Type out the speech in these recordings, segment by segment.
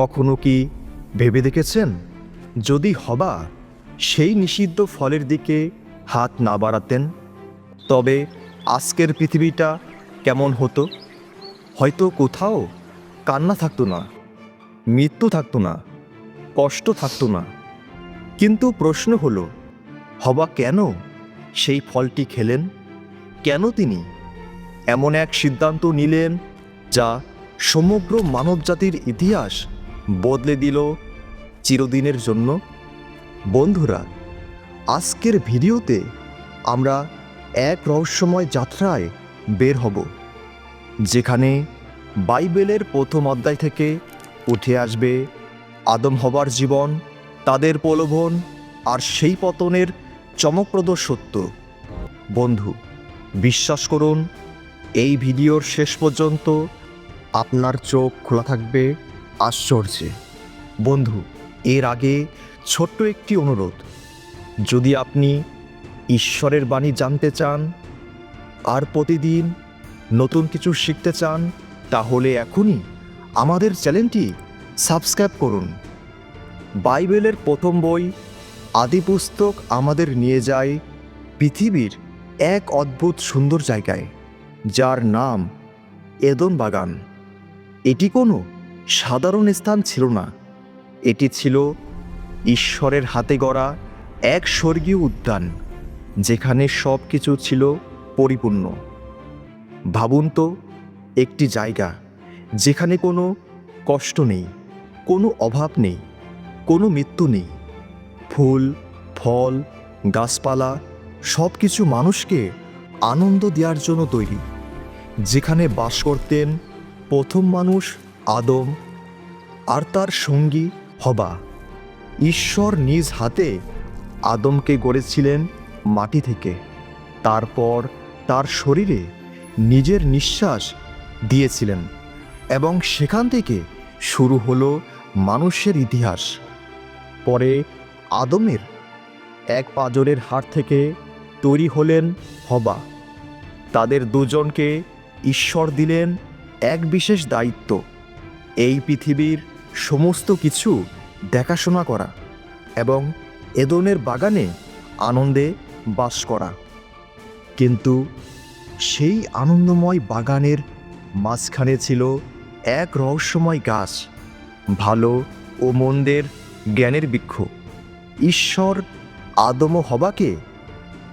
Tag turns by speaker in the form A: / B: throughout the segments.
A: কখনো কি ভেবে দেখেছেন? যদি হবা, সেই নিষিদ্ধ ফলের দিকে হাত না বাড়াতেন। তবে আজকের পৃথিবীটা কেমন হতো? হয়তো কোথাও কান্না থাকতো না, মৃত্যু থাকতো না, কষ্ট থাকতো না। কিন্তু প্রশ্ন হলো, হবা কেন সেই ফলটি খেলেন? কেন তিনি এমন এক সিদ্ধান্ত নিলেন যা সমগ্র মানবজাতির ইতিহাস বদলে দিল চিরদিনের জন্য। বন্ধুরা, আজকের ভিডিওতে আমরা এক রহস্যময় যাত্রায় বের হব, যেখানে বাইবেলের প্রথম অধ্যায় থেকে উঠে আসবে, আদম হবার জীবন, তাদের প্রলোভন আর সেই পতনের চমকপ্রদ সত্য। বন্ধু, বিশ্বাস করুন, এই ভিডিওর শেষ পর্যন্ত আপনার চোখ খোলা থাকবে। আশ্চর্যে। বন্ধু, এর আগে ছোট্ট একটি অনুরোধ। যদি আপনি ঈশ্বরের বাণী জানতে চান, আর প্রতিদিন নতুন কিছু শিখতে চান, তাহলে এখনই আমাদের চ্যানেলটি সাবস্ক্রাইব করুন। বাইবেলের প্রথম বই, আদি পুস্তক আমাদের নিয়ে যায় পৃথিবীর এক অদ্ভুত সুন্দর জায়গায়, যার নাম এদন বাগান এটি কোনো সাধারণ স্থান ছিল না। এটি ছিল ঈশ্বরের হাতে গড়া এক স্বর্গীয় উদ্যান, যেখানে সব কিছু ছিল পরিপূর্ণ। ভাবুন তো, একটি জায়গা যেখানে কোনো কষ্ট নেই, কোনো অভাব নেই, কোনো মৃত্যু নেই। ফুল, ফল, গাছপালা সব কিছু মানুষকে আনন্দ দেওয়ার জন্য তৈরি, যেখানে বাস করতেন প্রথম মানুষ আদম আর তার সঙ্গী হবা। ঈশ্বর নিজ হাতে আদমকে গড়েছিলেন মাটি থেকে। তারপর তার শরীরে নিজের নিঃশ্বাস দিয়েছিলেন এবং সেখান থেকে শুরু হলো মানুষের ইতিহাস। পরে আদমের এক পাজরের হাড় থেকে তৈরি হলেন হবা। তাদের দুজনকে ঈশ্বর দিলেন এক বিশেষ দায়িত্ব। এই পৃথিবীর সমস্ত কিছু দেখাশোনা করা এবং এদনের বাগানে আনন্দে বাস করা। কিন্তু সেই আনন্দময় বাগানের মাঝখানে ছিল এক রহস্যময় গাছ, ভালো ও মন্দের জ্ঞানের বৃক্ষ। ঈশ্বর আদম হবাকে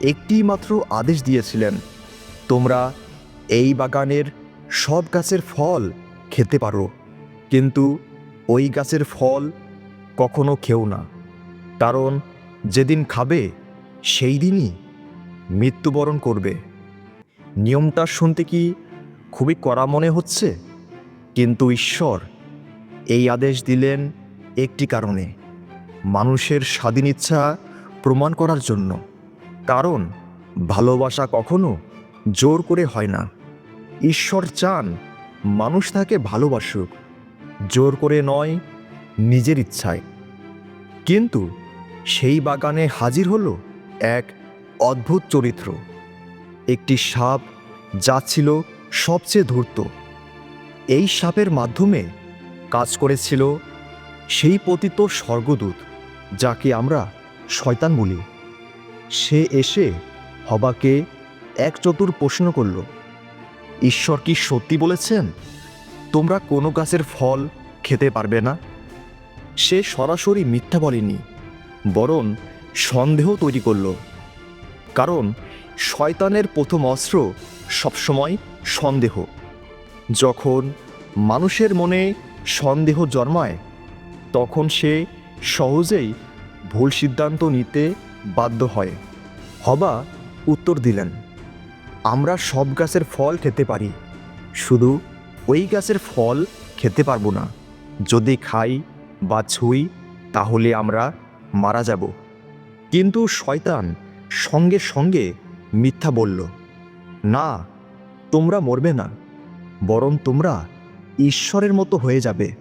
A: একটি মাত্র আদেশ দিয়েছিলেন, তোমরা এই বাগানের সব গাছের ফল খেতে পারো। কিন্তু ওই গাছের ফল কখনো খেও না, কারণ যেদিন খাবে, সেই দিনই মৃত্যুবরণ করবে। নিয়মটা শুনতে কি খুবই কড়া মনে হচ্ছে? কিন্তু ঈশ্বর এই আদেশ দিলেন একটি কারণে, মানুষের স্বাধীন ইচ্ছা প্রমাণ করার জন্য। কারণ ভালোবাসা কখনো জোর করে হয় না। ঈশ্বর চান মানুষ তাকে ভালোবাসুক। জোর করে নয়, নিজের ইচ্ছায়। কিন্তু সেই বাগানে হাজির হলো এক অদ্ভুত চরিত্র। একটি সাপ যা ছিল সবচেয়ে ধূর্ত। এই সাপের মাধ্যমে কাজ করেছিল সেই পতিত স্বর্গদূত, যাকে আমরা শয়তান বলি। সে এসে হবাকে এক চতুর প্রশ্ন করল, ঈশ্বর কি সত্যি বলেছেন? তোমরা কোনো গাছের ফল খেতে পারবে না? সে সরাসরি মিথ্যা বলেনি, বরং সন্দেহ তৈরি করল। কারণ শয়তানের প্রথম অস্ত্র সবসময় সন্দেহ। যখন মানুষের মনে সন্দেহ জন্মায়, তখন সে সহজেই ভুল সিদ্ধান্ত নিতে বাধ্য হয়। হবা উত্তর দিলেন, আমরা সব গাছের ফল খেতে পারি, শুধু ওই গাছের ফল খেতে পারব না। যদি খাই বা ছুঁই, তাহলে আমরা মারা যাব। কিন্তু শয়তান সঙ্গে সঙ্গে মিথ্যা বলল, না, তোমরা মরবে না, বরং তোমরা ঈশ্বরের মতো হয়ে যাবে।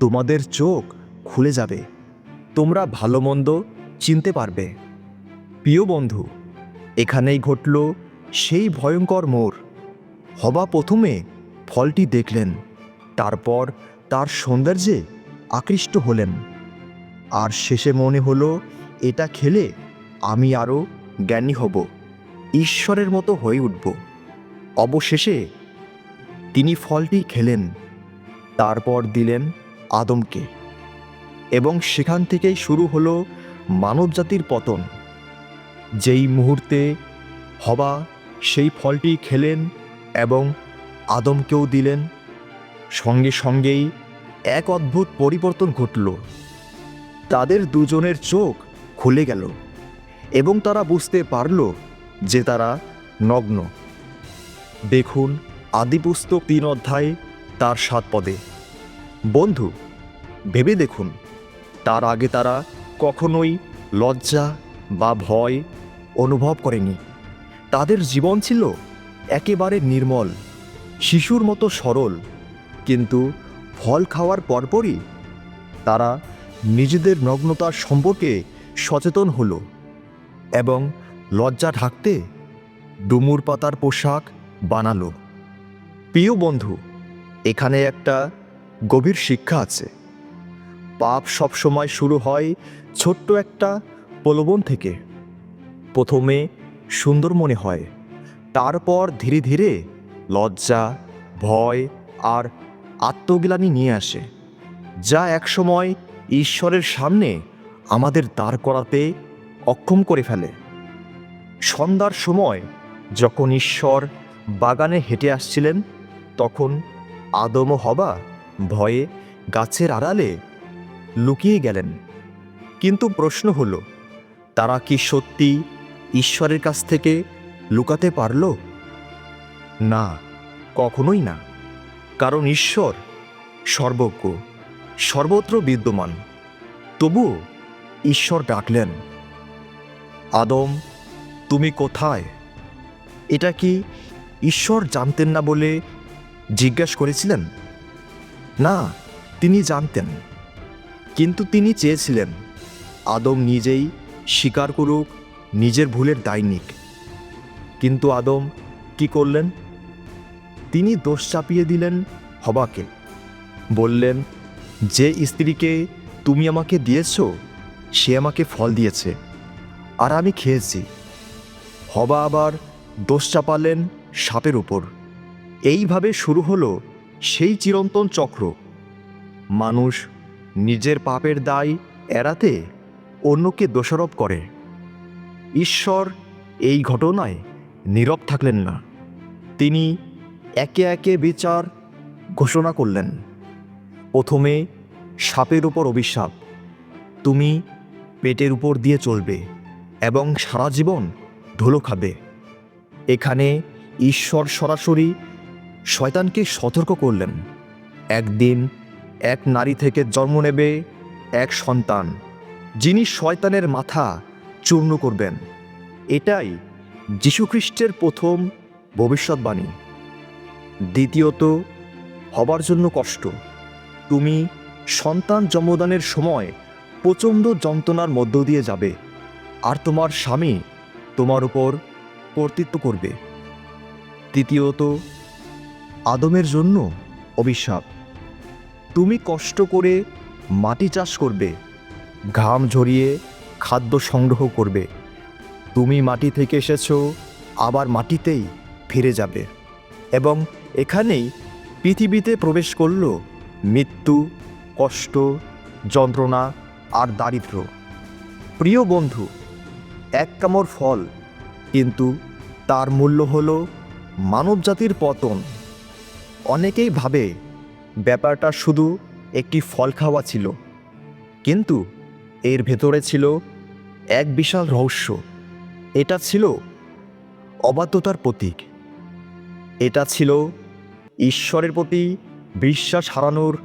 A: তোমাদের চোখ খুলে যাবে। তোমরা ভালো মন্দ চিনতে পারবে। প্রিয় বন্ধু, এখানেই ঘটল সেই ভয়ঙ্কর মোর। হবা প্রথমে ফলটি দেখলেন। তারপর তার সৌন্দর্যে আকৃষ্ট হলেন। আর শেষে মনে হলো, এটা খেলে আমি আরও জ্ঞানী হব, ঈশ্বরের মতো হয়ে উঠব। অবশেষে তিনি ফলটি খেলেন, তারপর দিলেন আদমকে। এবং সেখান থেকেই শুরু হলো মানবজাতির পতন। যেই মুহূর্তে হবা সেই ফলটি খেলেন এবং আদমকেও দিলেন। সঙ্গে সঙ্গেই এক অদ্ভুত পরিবর্তন ঘটল। তাদের দুজনের চোখ খুলে গেল এবং তারা বুঝতে পারল যে তারা নগ্ন। দেখুন, আদিপুস্তক তিন অধ্যায় তার সাত পদে। বন্ধু, ভেবে দেখুন, তার আগে তারা কখনোই লজ্জা বা ভয় অনুভব করেনি। তাদের জীবন ছিল একেবারে নির্মল। শিশুর মতো সরল, কিন্তু ফল খাওয়ার পরপরই তারা নিজেদের নগ্নতার সম্পর্কে সচেতন হলো এবং লজ্জা ঢাকতে ডুমুর পাতার পোশাক বানালো। প্রিয় বন্ধু, এখানে একটা গভীর শিক্ষা আছে। পাপ সবসময় শুরু হয় ছোট্ট একটা প্রলোভন থেকে। প্রথমে সুন্দর মনে হয়, তারপর ধীরে ধীরে লজ্জা, ভয় আর আত্মগ্লানি নিয়ে আসে, যা একসময় ঈশ্বরের সামনে আমাদের দাঁড় করাতে অক্ষম করে ফেলে। সন্ধ্যার সময় যখন ঈশ্বর বাগানে হেঁটে আসছিলেন, তখন আদম হবা ভয়ে গাছের আড়ালে লুকিয়ে গেলেন। কিন্তু প্রশ্ন হলো, তারা কি সত্যি ঈশ্বরের কাছ থেকে লুকাতে পারল? না, কখনোই না। কারণ ঈশ্বর সর্বজ্ঞ, সর্বত্র বিদ্যমান। তবুও ঈশ্বর ডাকলেন, আদম, তুমি কোথায়? এটা কি ঈশ্বর জানতেন না বলে জিজ্ঞাসা করেছিলেন? না, তিনি জানতেন, কিন্তু তিনি চেয়েছিলেন, আদম নিজেই স্বীকার করুক, নিজের ভুলের দায় নিক। কিন্তু আদম কি করলেন? তিনি দোষ চাপিয়ে দিলেন হবাকে। বললেন, যে স্ত্রীকে তুমি আমাকে দিয়েছ, সে আমাকে ফল দিয়েছে, আর আমি খেয়েছি। হবা আবার দোষ চাপালেন সাপের উপর। এইভাবে শুরু হলো সেই চিরন্তন চক্র। মানুষ নিজের পাপের দায় এড়াতে অন্যকে দোষারোপ করে। ঈশ্বর এই ঘটনায় নীরব থাকলেন না। তিনি একে একে বিচার ঘোষণা করলেন। প্রথমে সাপের উপর অভিশাপ, তুমি পেটের উপর দিয়ে চলবে এবং সারা জীবন ধুলো খাবে। এখানে ঈশ্বর সরাসরি শয়তানকে সতর্ক করলেন। একদিন এক নারী থেকে জন্ম নেবে এক সন্তান, যিনি শয়তানের মাথা চূর্ণ করবেন। এটাই যীশুখ্রিস্টের প্রথম ভবিষ্যৎবাণী। দ্বিতীয়ত, হবার জন্য কষ্ট। তুমি সন্তান জন্মদানের সময় প্রচণ্ড যন্ত্রণার মধ্য দিয়ে যাবে, আর তোমার স্বামী তোমার উপর কর্তৃত্ব করবে। তৃতীয়ত, আদমের জন্য অভিশাপ। তুমি কষ্ট করে মাটি চাষ করবে, ঘাম ঝরিয়ে খাদ্য সংগ্রহ করবে। তুমি মাটি থেকে এসেছ, আবার মাটিতেই ফিরে যাবে। এবং এখানেই পৃথিবীতে প্রবেশ করল মৃত্যু, কষ্ট, যন্ত্রণা আর দারিদ্র। প্রিয় বন্ধু, এক কামড় ফল, কিন্তু তার মূল্য হল মানবজাতির পতন। অনেকেই ভাবে ব্যাপারটা শুধু একটি ফল খাওয়া ছিল, কিন্তু এর ভেতরে ছিল এক বিশাল রহস্য। এটা ছিল অবাধ্যতার প্রতীক। এটা ছিল ঈশ্বরের প্রতি বিশ্বাস হারানোর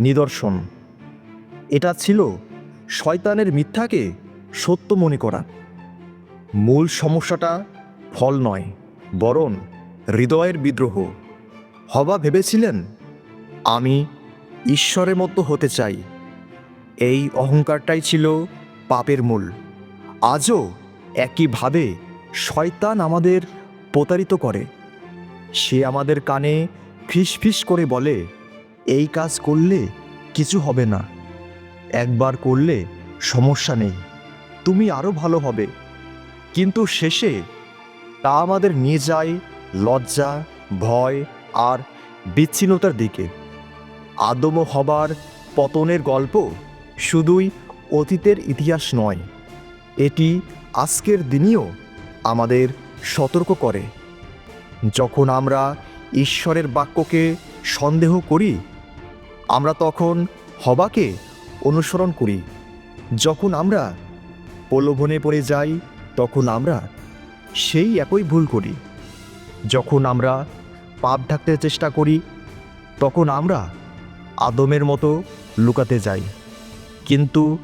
A: নিদর্শন। এটা ছিল শয়তানের মিথ্যাকে সত্য মনে করা। মূল সমস্যাটা ফল নয়, বরং হৃদয়ের বিদ্রোহ। হবা ভেবেছিলেন, আমি ঈশ্বরের মতো হতে চাই। এই অহংকারটাই ছিল পাপের মূল। আজও একইভাবে শয়তান আমাদের প্রতারিত করে। সে আমাদের কানে ফিস করে বলে, এই কাজ করলে কিছু হবে না। একবার করলে সমস্যা নেই। তুমি আরও ভালো হবে। কিন্তু শেষে তা আমাদের নিয়ে যায় লজ্জা, ভয় আর বিচ্ছিন্নতার দিকে। আদম হবার পতনের গল্প শুধুই অতীতের ইতিহাস নয়, এটি আজকের দিনেও আমাদের সতর্ক করে। যখন আমরা ঈশ্বরের বাক্যকে সন্দেহ করি? আমরা তখন হবাকে অনুসরণ করি। যখন আমরা প্রলোভনে পড়ে যাই, তখন আমরা সেই একই ভুল করি। যখন আমরা পাপ ঢাকতে চেষ্টা করি, তখন আমরা আদমের মতো লুকাতে যাই। কিন্তু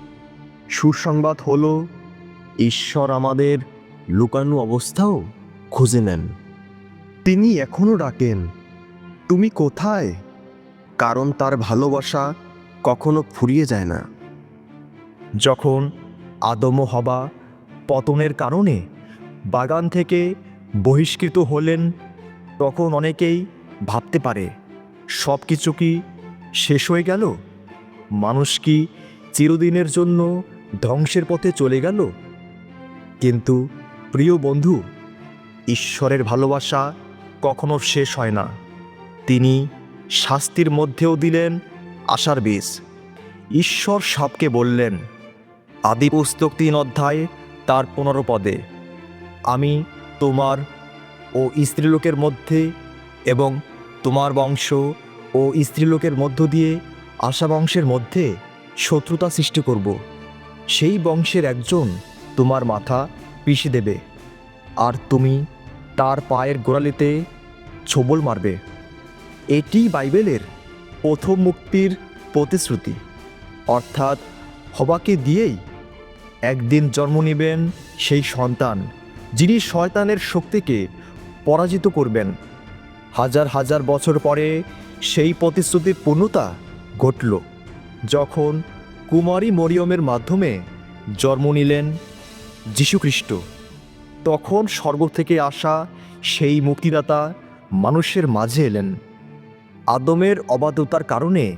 A: সুসংবাদ হলো, ঈশ্বর আমাদের লুকানো অবস্থাও খুঁজে নেন। তিনি এখনও ডাকেন, তুমি কোথায়? কারণ তার ভালোবাসা কখনো ফুরিয়ে যায় না। যখন আদম হবা পতনের কারণে বাগান থেকে বহিষ্কৃত হলেন, তখন অনেকেই ভাবতে পারে, সব কিছু কি শেষ হয়ে গেল? মানুষ কি চিরদিনের জন্য ধ্বংসের পথে চলে গেল? কিন্তু প্রিয় বন্ধু, ঈশ্বরের ভালোবাসা কখনো শেষ হয় না। তিনি শাস্তির মধ্যেও দিলেন আশার বীজ। ঈশ্বর সাপকে বললেন, আদি পুস্তক তিন অধ্যায়, তার পনেরো পদে, আমি তোমার ও স্ত্রীলোকের মধ্যে এবং তোমার বংশ ও স্ত্রীলোকের মধ্য দিয়ে আশা বংশের মধ্যে শত্রুতা সৃষ্টি করব। সেই বংশের একজন তোমার মাথা পিষে দেবে। আর তুমি তার পায়ের গোড়ালিতে ছোবল মারবে। এটি বাইবেলের প্রথম মুক্তির প্রতিশ্রুতি। অর্থাৎ হবাকে দিয়েই একদিন জন্ম নেবেন সেই সন্তান, যিনি শয়তানের শক্তিকে পরাজিত করবেন। হাজার হাজার বছর পরে সেই প্রতিশ্রুতির পূর্ণতা ঘটল, যখন কুমারী মরিয়মের মাধ্যমে জন্ম নিলেন যীশুখ্রিস্ট। তখন স্বর্গ থেকে আসা সেই মুক্তিদাতা মানুষের মাঝে এলেন। আদমের অবাধ্যতার কারণে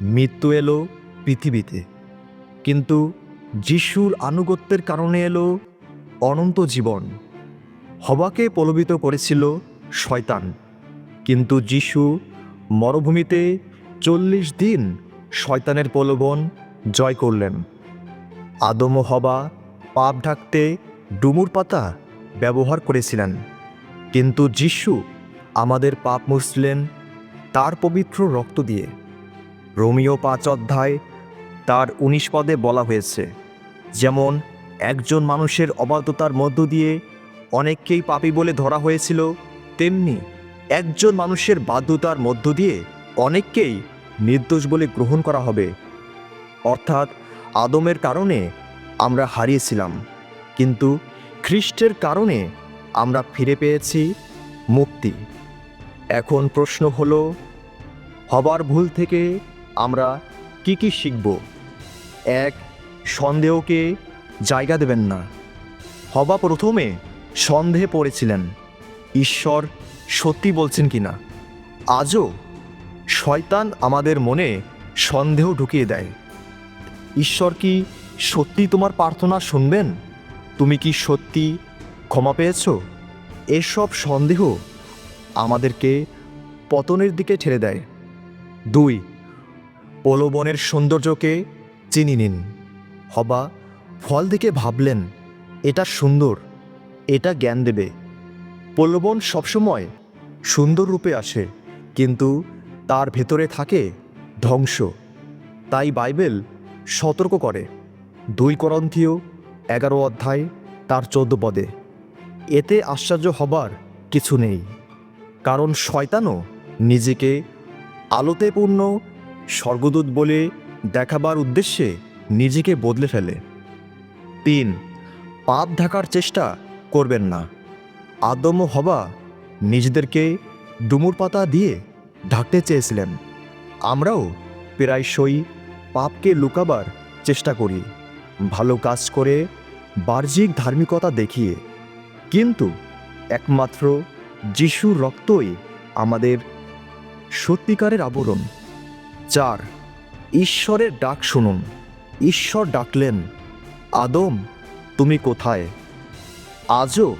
A: মৃত্যু এলো পৃথিবীতে। কিন্তু যিশুর আনুগত্যের কারণে এলো অনন্ত জীবন। হবাকে প্রলোভিত করেছিল শয়তান। কিন্তু যিশু মরুভূমিতে চল্লিশ দিন শয়তানের প্রলোভন জয় করলেন। আদম হবা পাপ ঢাকতে ডুমুর পাতা ব্যবহার করেছিলেন। কিন্তু যিশু আমাদের পাপ মুছলেন তার পবিত্র রক্ত দিয়ে। রোমিও পাঁচ অধ্যায় তার উনিশ পদে বলা হয়েছে, যেমন, একজন মানুষের অবাধ্যতার মধ্য দিয়ে অনেককেই পাপী বলে ধরা হয়েছিল, তেমনি একজন মানুষের বাধ্যতার মধ্য দিয়ে অনেককেই নির্দোষ বলে গ্রহণ করা হবে। অর্থাৎ আদমের কারণে আমরা হারিয়েছিলাম। কিন্তু খ্রিস্টের কারণে আমরা ফিরে পেয়েছি মুক্তি। এখন প্রশ্ন হলো, হবার ভুল থেকে আমরা কি কি শিখব? এক, সন্দেহকে জায়গা দেবেন না। হবা প্রথমে সন্দেহে পড়েছিলেন, ঈশ্বর সত্যি বলছেন কিনা আজও শয়তান আমাদের মনে সন্দেহ ঢুকিয়ে দেয়। ঈশ্বর কি সত্যি তোমার প্রার্থনা শুনবেন? তুমি কি সত্যি ক্ষমা পেয়েছ? এসব সন্দেহ আমাদেরকে পতনের দিকে ঠেলে দেয়। দুই, প্রলোভনের সৌন্দর্যকে চিনি নিন। হবা, ফল দেখে ভাবলেন, এটা সুন্দর, এটা জ্ঞান দেবে। প্রলোভন সবসময় সুন্দর রূপে আসে, কিন্তু তার ভেতরে থাকে ধ্বংস। তাই বাইবেল সতর্ক করে। দুই করন্থীয় এগারো অধ্যায়, তার চোদ্দ পদে। এতে আশ্চর্য হবার কিছু নেই, কারণ শয়তানও নিজেকে আলোতে পূর্ণ স্বর্গদূত বলে দেখাবার উদ্দেশ্যে নিজেকে বদলে ফেলে। তিন, পাপ ঢাকার চেষ্টা করবেন না। আদম হবা নিজেদেরকে ডুমুর পাতা দিয়ে ঢাকতে চেয়েছিলেন। আমরাও প্রায়শই পাপকে লুকাবার চেষ্টা করি, ভালো কাজ করে বাহ্যিক ধার্মিকতা দেখিয়ে। কিন্তু একমাত্র যিশুর রক্তই আমাদের সত্যিকারের আবরণ। চার, ঈশ্বরের ডাক শুনুন। ঈশ্বর ডাকলেন, আদম, তুমি কোথায়? আজও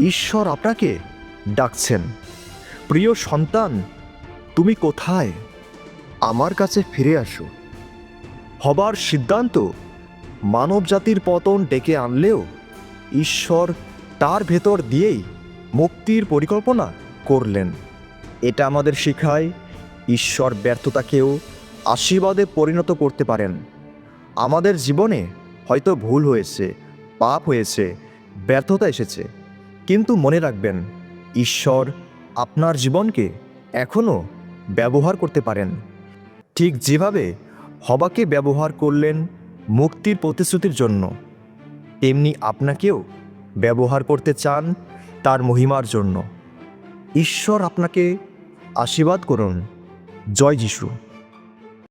A: ঈশ্বর আপনাকে ডাকছেন। প্রিয় সন্তান, তুমি কোথায়? আমার কাছে ফিরে আসো। হবার সিদ্ধান্ত মানব জাতির পতন ডেকে আনলেও ঈশ্বর তার ভেতর দিয়েই মুক্তির পরিকল্পনা করলেন। এটা আমাদের শিখায় ঈশ্বর ব্যর্থতাকেও আশীর্বাদে পরিণত করতে পারেন। আমাদের জীবনে হয়তো ভুল হয়েছে, পাপ হয়েছে, ব্যর্থতা এসেছে, কিন্তু মনে রাখবেন, ঈশ্বর আপনার জীবনকে এখনও ব্যবহার করতে পারেন। ঠিক যেভাবে হবাকে ব্যবহার করলেন মুক্তির প্রতিশ্রুতির জন্য। তেমনি আপনাকেও ব্যবহার করতে চান তার মহিমার জন্য। ঈশ্বর আপনাকে আশীর্বাদ করুন। জয় যিশু।